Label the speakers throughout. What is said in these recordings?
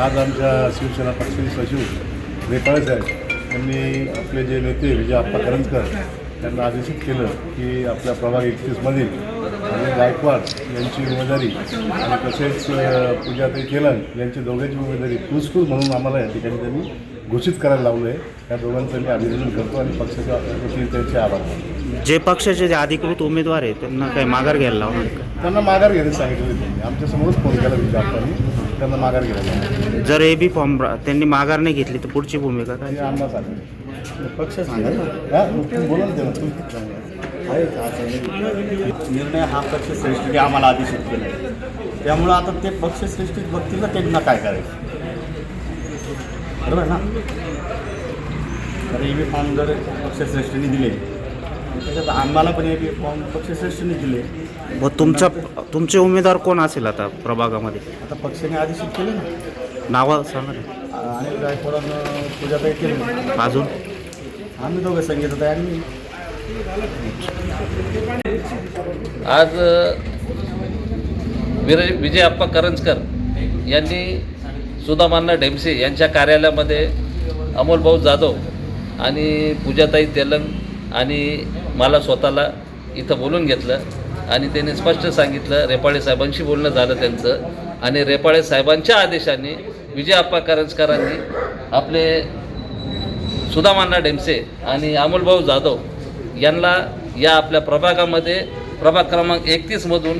Speaker 1: आज आमच्या शिवसेना पक्षाचे सचिव नेपाळे साहेब यांनी आपले जे नेते विजय आप्पा करंजकर यांना आदेशित केलं की आपल्या प्रभाग एकतीसमधील आणि गायकवाड यांची उमेदवारी आणि तसेच पूजाताई केलन यांची दोघांची उमेदवारी पुरस्कृत म्हणून आम्हाला या ठिकाणी त्यांनी घोषित करायला लावलं आहे. त्या दोघांचं मी अभिनंदन करतो आणि पक्षाच्या वतीने त्यांचे आभार मानतो.
Speaker 2: जे पक्षाचे जे अधिकृत उमेदवार आहेत त्यांना काही माघार घ्यायला लावणार
Speaker 1: त्यांना माघार घ्यायला सांगितलं त्यांनी. आमच्या समोरच फोन केला विजय आप्पांनी. त्यांना माघार.
Speaker 2: जर ए बी फॉर्म त्यांनी माघार नाही घेतली तर पुढची भूमिका काय?
Speaker 3: पक्ष सांगा ना.
Speaker 1: हा तुम्ही बोला ना त्याला तुम्ही. सांगा.
Speaker 3: आहे का? असं? निर्णय हा पक्षश्रेष्ठीने आम्हाला आदेशित केला आहे. त्यामुळं आता ते पक्षश्रेष्ठीत बघतील ना त्यांना काय करायचं. बरोबर ना? तर ए बी फॉर्म जर पक्षश्रेष्ठीने दिले त्याच्यात आम्हाला पण ए बी फॉर्म पक्षश्रेष्ठीने दिले.
Speaker 2: व तुमचा तुमचे उमेदवार कोण असेल आता प्रभागामध्ये?
Speaker 3: आता पक्षाने आदेशित केले ना.
Speaker 2: नावं सांगा ना.
Speaker 3: आणि गायकवाडानं पूजाताई केली.
Speaker 2: अजून?
Speaker 3: आम्ही दोघं संगीत आहे आणि
Speaker 4: आज अ, विर विजय आप्पा करंजकर यांनी सुदामान्ना ढेमसे यांच्या कार्यालयामध्ये अमोलभाऊ जाधव आणि पूजाताई तेलंग आणि मला स्वतःला इथं बोलून घेतलं आणि त्यांनी स्पष्ट सांगितलं रेपाळे साहेबांशी बोलणं झालं त्यांचं. आणि रेपाळे साहेबांच्या आदेशाने विजय आप्पा करंजकरांनी आपले सुदामान्ना डेमसे आणि अमोलभाऊ जाधव यांना या आपल्या प्रभागामध्ये प्रभाग क्रमांक एकतीसमधून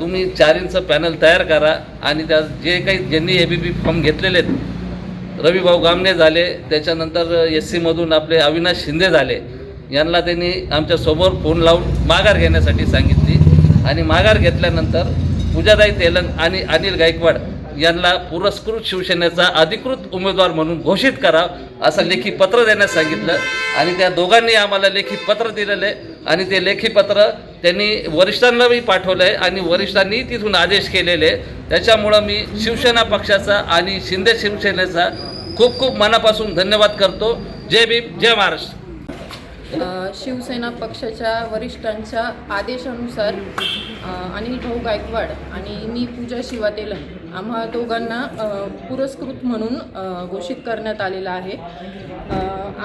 Speaker 4: तुम्ही चार पॅनल तयार करा आणि त्या जे काही ज्यांनी ए बी पी फॉर्म घेतलेले आहेत रविभाऊ गामणे झाले त्याच्यानंतर एस सीमधून आपले अविनाश शिंदे झाले यांना त्यांनी आमच्यासमोर फोन लावून माघार घेण्यासाठी सांगितली. आणि माघार घेतल्यानंतर पूजाताई तेलंग आणि अनिल गायकवाड यांना पुरस्कृत शिवसेनेचा अधिकृत उमेदवार म्हणून घोषित करा असं लेखी पत्र देण्यास सांगितलं. आणि त्या दोघांनी आम्हाला लेखी पत्र दिलेलं आहे आणि ते लेखी पत्र त्यांनी वरिष्ठांनाही पाठवलं आहे आणि वरिष्ठांनी तिथून आदेश केलेले. त्याच्यामुळं मी शिवसेना पक्षाचा आणि शिंदे शिवसेनेचा खूप खूप मनापासून धन्यवाद करतो. जय भीम जय महाराष्ट्र.
Speaker 5: शिवसेना पक्षाच्या वरिष्ठांच्या आदेशानुसार अनिल भाऊ गायकवाड आणि मी पूजा शिवा आम्हा दोघांना पुरस्कृत म्हणून घोषित करण्यात आलेलं आहे.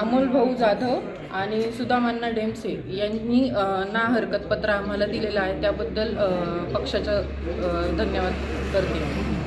Speaker 5: अमोल भाऊ जाधव आणि सुदामान्ना डेमसे यांनी ना हरकत पत्र आम्हाला दिलेलं आहे. त्याबद्दल पक्षाचं धन्यवाद करते.